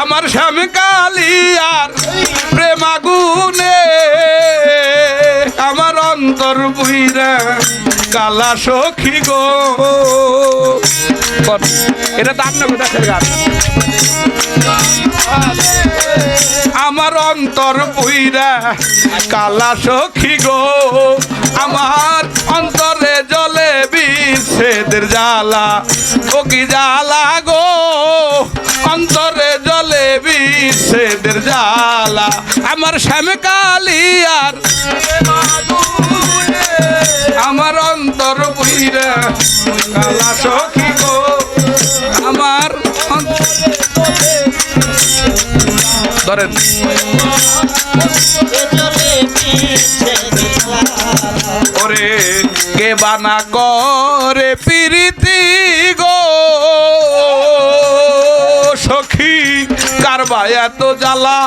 আমার স্বামী কালিয়ার প্রেম আগুনে। আমার অন্তর বুইরা কালা সখী গো। এটা তার দেশের গান আমার অন্তর বুইরা কালা সখী গো। আমার অন্তরে জলে বিচ্ছেদের জ্বালা ও কি জ্বালা গো। অন্তরে জলে বিচ্ছেদের জ্বালা। আমার শ্যামে কালিয়ার আমার অন্তর বুইরা, কালা সখী গো। আমার ধরেন। ওরে, কে বানা করে? পিরিতি গো। সখী কারবা এত জ্বালা।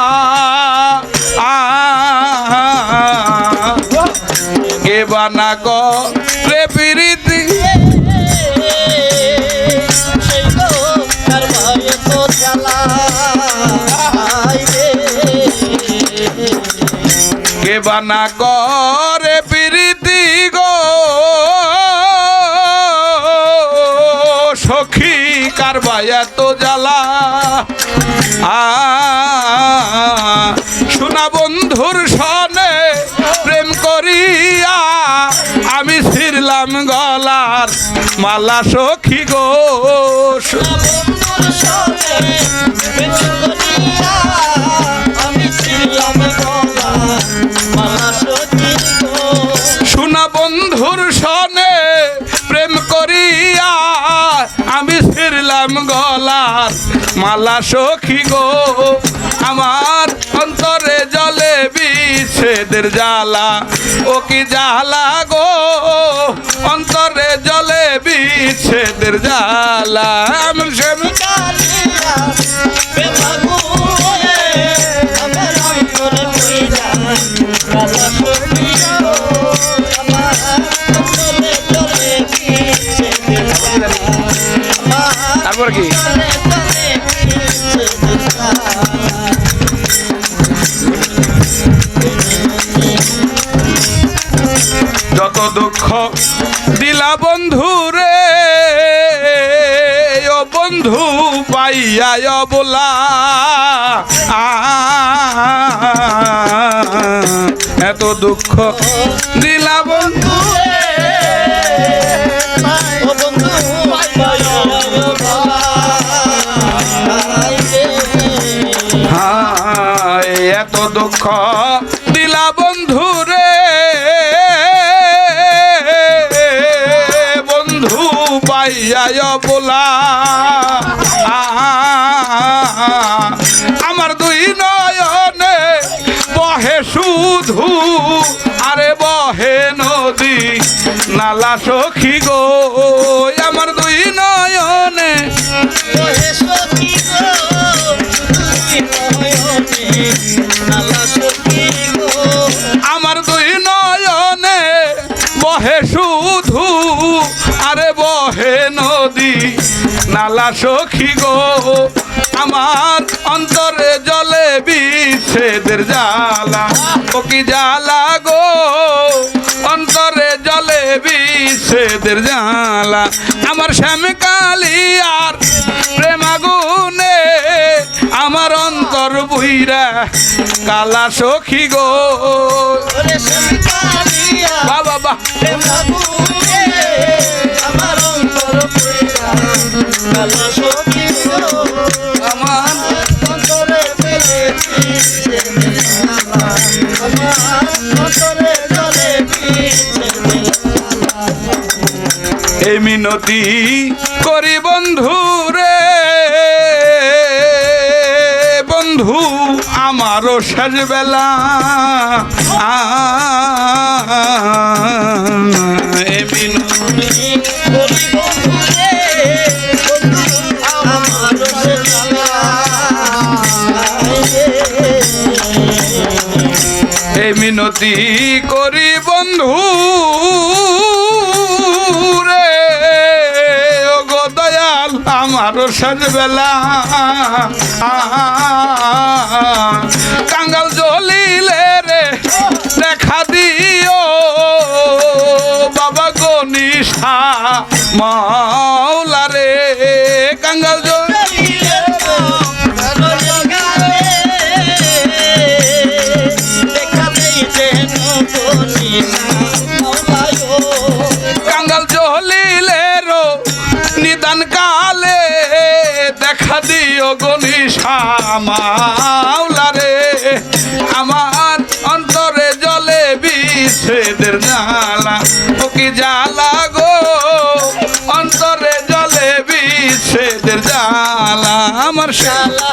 কে বানা করে পিরিতি। কে বানা করে এত জ্বালা। শোনা বন্ধুর সনে প্রেম করিয়া আমি ছিড়লাম গলার মালা সখী গো শোনা ছিড়লাম গলার মালা সখী গো। আমার অন্তরে জলে বিচ্ছেদের জ্বালা। ও কি জ্বালা গো? অন্তরে জলে বিচ্ছেদের জ্বালা। তারপর কি যত দুঃখ দিলা বন্ধু রে ও বন্ধু পাইয়া বলা। এত দুঃখ পাইয়া বলা। আমার দুই নয়নে বহে শুধু, আরে বহে নদী, নালা সখী গো। আমার দুই নয়নে আমার নালা সখী গো, আমার অন্তরে জলে বিচ্ছেদের জ্বালা। ও কি জ্বালা গো, অন্তরে জলে বিচ্ছেদের জ্বালা। আমার শ্যামকালী আর প্রেমাগুনে আমার অন্তর বুইরা, কালা সখী গো। এই মিনতি করি বন্ধু রে। বন্ধু আমারও শেষ বেলা আ, এই মিনতি এই মিনতি করি বন্ধু রে। ও গো দয়াল, আমার সাজ বেলা কাঙ্গাল জ্বলিলে রে, দেখা দিও। বাবা গনিষা মাওলা রে, কাঙ্গাল কাঙ্গাল জ্বলিলে রো নিদান কালে দেখা দিও মাওলা রে আমার অন্তরে জলে বিচ্ছেদের জ্বালা ও কি জ্বালা গো? অন্তরে জলে বিচ্ছেদের জ্বালা, আমার শালা